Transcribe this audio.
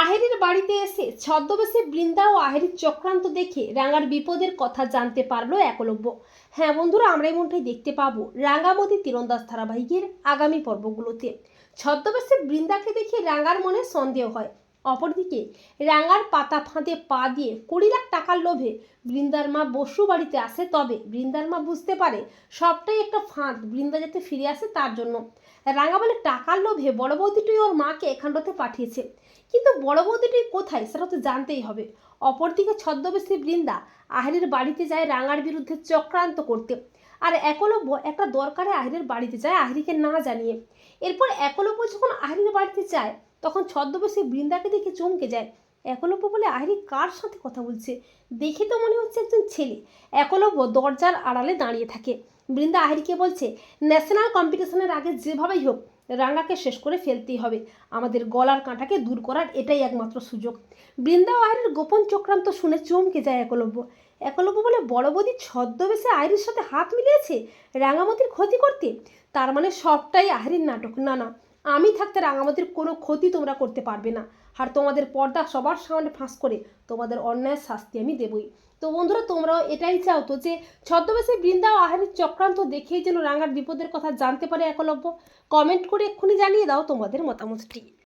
আহেরের বাড়িতে এসে ছদ্মবেশে বৃন্দা ও আহেরির চক্রান্ত দেখে রাঙার বিপদের কথা জানতে পারল একলব্য। হ্যাঁ বন্ধুরা, আমরা এমনটাই দেখতে পাবো রাঙ্গামতি তীরন্দাজ ধারাবাহিকের আগামী পর্বগুলোতে। ছদ্মবেশে বৃন্দাকে দেখে রাঙার মনে সন্দেহ হয়। অপরদিকে রাঙার পাতা ফাঁদে পা দিয়ে কুড়ি লাখ টাকার লোভে বৃন্দার মা বসু বাড়িতে আসে তবে বৃন্দার মা বুঝতে পারে সবটাই একটা ফাঁদ, বৃন্দা যাতে ফিরে আসে তার জন্য। রাঙা বলে, টাকার লোভে বড় বৌদিটি ওর মাকে এখানটাতে পাঠিয়েছে। কিন্তু বড় বৌদিটি কোথায় সেটা তো জানতেই হবে। অপরদিকে ছদ্মবেশী বৃন্দা আহেরের বাড়িতে যায় রাঙার বিরুদ্ধে চক্রান্ত করতে। আর একলব্য একটা দরকারে আহিরের বাড়িতে যায় আহিরিকে না জানিয়ে। এরপর একলব্য যখন আহিরের বাড়িতে যায় তখন ছদ্মবেশী বৃন্দাকে দেখে চমকে যায়। একলব্য বলে, আহিরি, কার সাথে কথা বলছে? দেখে তো মনে হচ্ছে একজন ছেলে। একলব্য দরজার আড়ালে দাঁড়িয়ে থাকে। বৃন্দা আহিরিকে বলছে, ন্যাশনাল কম্পিটিশনের আগে যেভাবেই হোক, রাঙ্গাকে শেষ করে ফেলতেই হবে। আমাদের গলার কাঁটাকে দূর করার এটাই একমাত্র সুযোগ। বৃন্দা ও আয়রের গোপন চক্রান্ত শুনে চমকে যায় একলব্য। একলব্য বলে, বড় বৌদি, ছদ্মবেশে আয়রের সাথে হাত মিলিয়েছে? রাঙামতির ক্ষতি করতে? তার মানে সবটাই আহরির নাটক, না না। আমি থাকতে রাঙামতির কোনো ক্ষতি তোমরা করতে পারবে না। আর তোমাদের পর্দা সবার সামনে ফাঁস করে তোমাদের অন্যায় শাস্তি আমি দেবই। তো বন্ধুরা, তোমরাও এটাই চাও তো যে ছদ্মবেশে বৃন্দা ও আহারের চক্রান্ত দেখেই যেন রাঙার বিপদের কথা জানতে পারে একলব্য। কমেন্ট করে এক্ষুনি জানিয়ে দাও তোমাদের মতামতটি।